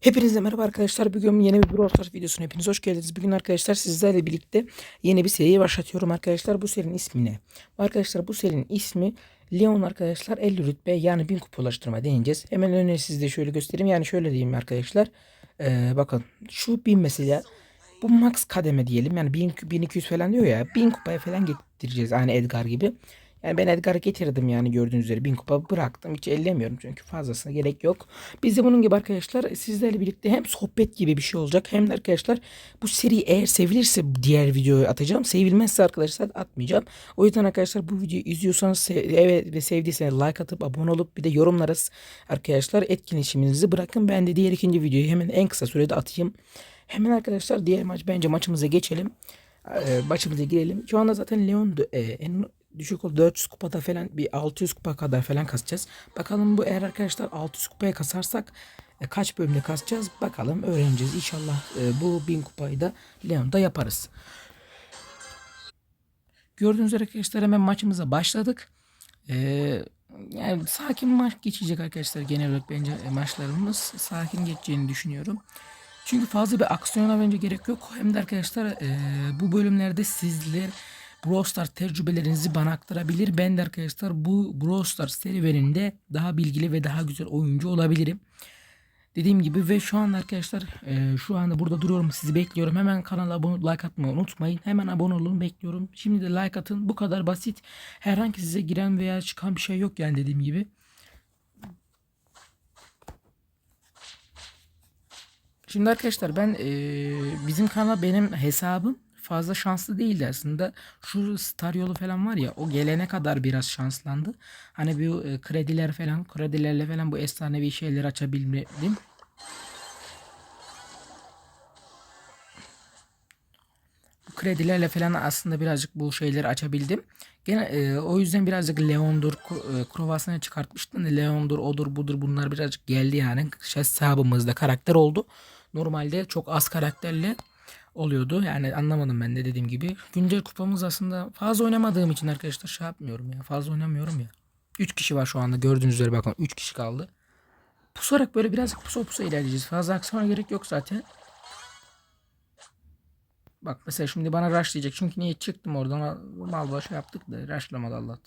Hepinize merhaba arkadaşlar. Bugün yeni bir Brawl Stars videosuna hepiniz hoş geldiniz. Bugün arkadaşlar sizlerle birlikte yeni bir seriyi başlatıyorum arkadaşlar. Bu serinin ismi ne? Arkadaşlar bu serinin ismi Leon arkadaşlar 50 rütbe yani 1000 kupa ulaştırma deneyeceğiz. Hemen önce size şöyle göstereyim. Yani şöyle diyeyim arkadaşlar. Ee, bakın şu 1000 mesela bu max kademe diyelim. Yani 1000, 1200 falan diyor ya. 1000 kupaya falan getireceğiz. Aynı Edgar gibi. Yani ben Edgar'ı getirdim yani gördüğünüz üzere 1000 kupa bıraktım. Hiç ellemiyorum çünkü fazlasına gerek yok. Biz de bunun gibi arkadaşlar sizlerle birlikte hem sohbet gibi bir şey olacak hem de arkadaşlar bu seri eğer sevilirse diğer videoyu atacağım. Sevilmezse arkadaşlar atmayacağım. O yüzden arkadaşlar bu videoyu izliyorsanız evet ve sevdiyseniz like atıp abone olup bir de yorumlara arkadaşlar etkileşiminizi bırakın. Ben de diğer ikinci videoyu hemen en kısa sürede atayım. Hemen arkadaşlar diğer maç bence maçımıza geçelim. Ee, maçımıza girelim. Şu anda zaten Leon e, en düşük ol 400 kupada falan bir 600 kupa kadar falan kasacağız. Bakalım bu eğer arkadaşlar 600 kupaya kasarsak e, kaç bölümde kasacağız bakalım öğreneceğiz. İnşallah e, bu 1000 kupayı da Leon'da yaparız. Gördüğünüz üzere arkadaşlar hemen maçımıza başladık. Ee, yani sakin maç geçecek arkadaşlar genel olarak bence e, maçlarımız sakin geçeceğini düşünüyorum. Çünkü fazla bir aksiyona bence gerek yok. Hem de arkadaşlar e, bu bölümlerde sizler Brawl tecrübelerinizi bana aktarabilir. Ben de arkadaşlar bu Brawl Stars serüveninde daha bilgili ve daha güzel oyuncu olabilirim. Dediğim gibi ve şu anda arkadaşlar e, şu anda burada duruyorum sizi bekliyorum. Hemen kanala abone like atmayı unutmayın. Hemen abone olun bekliyorum. Şimdi de like atın. Bu kadar basit. Herhangi size giren veya çıkan bir şey yok yani dediğim gibi. Şimdi arkadaşlar ben eee, bizim kanal benim hesabım fazla şanslı değildi aslında. Şu star yolu falan var ya o gelene kadar biraz şanslandı. Hani bu e, krediler falan kredilerle falan bu efsanevi şeyler açabildim. Bu kredilerle falan aslında birazcık bu şeyleri açabildim. Gene e, o yüzden birazcık Leon'dur, e, Krovas'ını çıkartmıştım. Leon'dur, odur, budur bunlar birazcık geldi yani. Hesabımızda karakter oldu. Normalde çok az karakterle oluyordu. Yani anlamadım ben de dediğim gibi. Güncel kupamız aslında fazla oynamadığım için arkadaşlar şey yapmıyorum ya. Fazla oynamıyorum ya. 3 kişi var şu anda gördüğünüz üzere bakın 3 kişi kaldı. Pusarak böyle birazcık pusa pusa ilerleyeceğiz. Fazla aksiyona gerek yok zaten. Bak mesela şimdi bana rush diyecek. Çünkü niye çıktım oradan mal başı yaptık da rushlamadı Allah.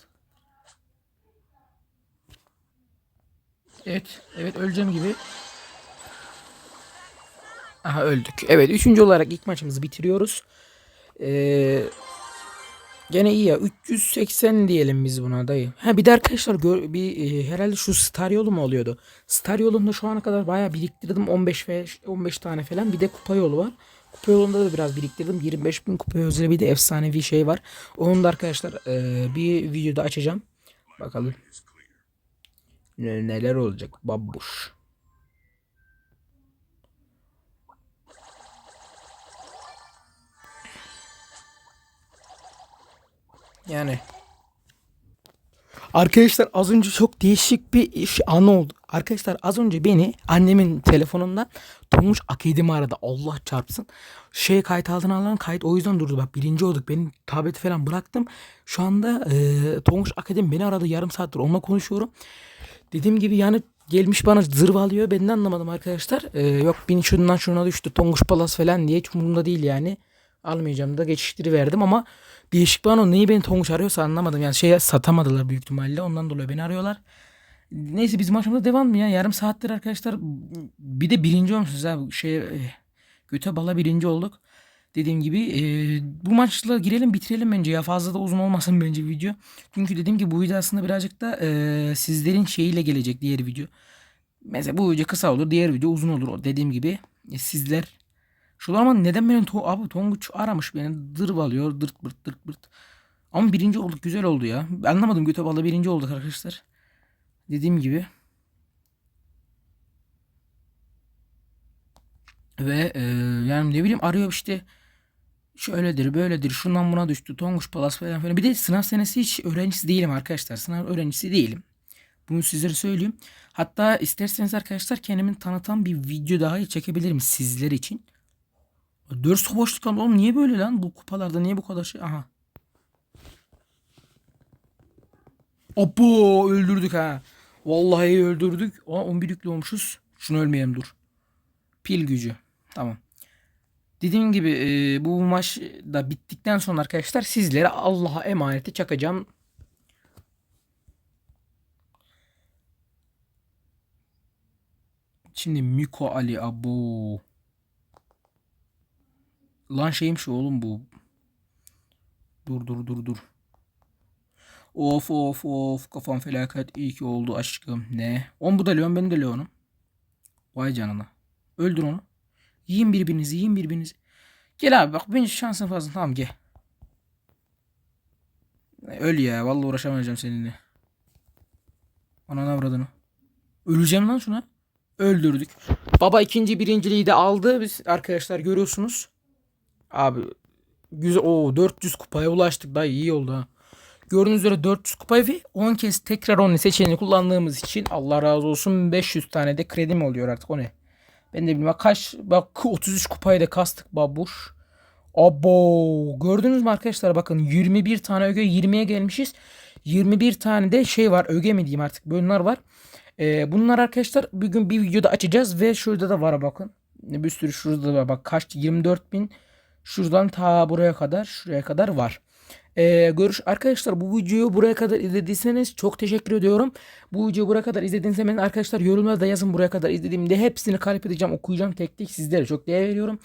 Evet. Evet öleceğim gibi. Aha öldük. Evet üçüncü olarak ilk maçımızı bitiriyoruz. Ee, gene iyi ya. 380 diyelim biz buna dayı. Ha bir de arkadaşlar gör, bir e, herhalde şu Star yolu mu oluyordu? Star yolunda şu ana kadar bayağı biriktirdim. 15 ve 15 tane falan. Bir de kupa yolu var. Kupa yolunda da biraz biriktirdim. 25 bin kupaya özel bir de efsanevi şey var. Onu da arkadaşlar e, bir videoda açacağım. Bakalım. Ne- neler olacak babuş. Yani Arkadaşlar az önce çok değişik bir iş an oldu. Arkadaşlar az önce beni annemin telefonundan Tonguç Akademi aradı. Allah çarpsın. Şey kayıt altına alan kayıt o yüzden durdu. Bak birinci olduk. Benim tableti falan bıraktım. Şu anda e, Tonguç Akademi beni aradı. Yarım saattir onunla konuşuyorum. Dediğim gibi yani gelmiş bana zırvalıyor. Ben de anlamadım arkadaşlar. E, yok bin şundan şuna düştü. Tonguç Palas falan diye. Hiç umurumda değil yani. Almayacağım da geçiştiriverdim ama değişik bir an o neyi beni Tonguç arıyorsa anlamadım. Yani şeye satamadılar büyük ihtimalle. Ondan dolayı beni arıyorlar. Neyse biz maçımıza devam mı ya? Yarım saattir arkadaşlar. Bir de birinci olmuşuz ha. Şey, göte bala birinci olduk. Dediğim gibi eh, bu maçla girelim bitirelim bence ya. Fazla da uzun olmasın bence video. Çünkü dediğim gibi bu video aslında birazcık da eh, sizlerin şeyiyle gelecek diğer video. Mesela bu video kısa olur. Diğer video uzun olur. Dediğim gibi eh, sizler şu ama neden beni to abi Tonguç aramış beni dırbalıyor dırt bırt dırt bırt. Ama birinci olduk güzel oldu ya. Anlamadım göte birinci olduk arkadaşlar. Dediğim gibi. Ve e, yani ne bileyim arıyor işte şöyledir böyledir şundan buna düştü Tonguç Palas falan filan. Bir de sınav senesi hiç öğrencisi değilim arkadaşlar. Sınav öğrencisi değilim. Bunu sizlere söyleyeyim. Hatta isterseniz arkadaşlar kendimi tanıtan bir video daha çekebilirim sizler için. 4 boşluk kaldı oğlum niye böyle lan bu kupalarda niye bu kadar şey aha. Apo öldürdük ha. Vallahi öldürdük. Aa 11 yüklü olmuşuz. Şunu ölmeyelim dur. Pil gücü. Tamam. Dediğim gibi e, bu maç da bittikten sonra arkadaşlar sizlere Allah'a emaneti çakacağım. Şimdi Miko Ali abo. Lan şeyim şu oğlum bu. Dur dur dur dur. Of of of kafam felaket iyi ki oldu aşkım. Ne? On bu da Leon ben de Leon'um. Vay canına. Öldür onu. Yiyin birbirinizi yiyin birbirinizi. Gel abi bak benim şansın fazla tamam gel. Öl ya vallahi uğraşamayacağım seninle. Ananı avradını. Öleceğim lan şuna. Öldürdük. Baba ikinci birinciliği de aldı. Biz arkadaşlar görüyorsunuz. Abi güzel. o 400 kupaya ulaştık. Daha iyi oldu ha. Gördüğünüz üzere 400 kupayı ve 10 kez tekrar onu seçeneğini kullandığımız için Allah razı olsun 500 tane de kredim oluyor artık o ne? Ben de bilmem kaç bak 33 kupayı da kastık babuş. Abo gördünüz mü arkadaşlar bakın 21 tane öge 20'ye gelmişiz. 21 tane de şey var öge mi diyeyim artık bunlar var. Ee, bunlar arkadaşlar bugün bir videoda açacağız ve şurada da var bakın. Bir sürü şurada da var bak kaç 24 bin şuradan ta buraya kadar şuraya kadar var. Ee, görüş arkadaşlar bu videoyu buraya kadar izlediyseniz çok teşekkür ediyorum. Bu videoyu buraya kadar izlediyseniz arkadaşlar yorumlarda yazın buraya kadar izlediğimde hepsini kalp edeceğim okuyacağım tek tek sizlere çok değer veriyorum.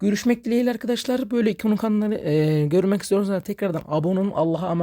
Görüşmek dileğiyle arkadaşlar böyle ikonu kanalları e, görmek istiyorsanız tekrardan abone olun Allah'a emanet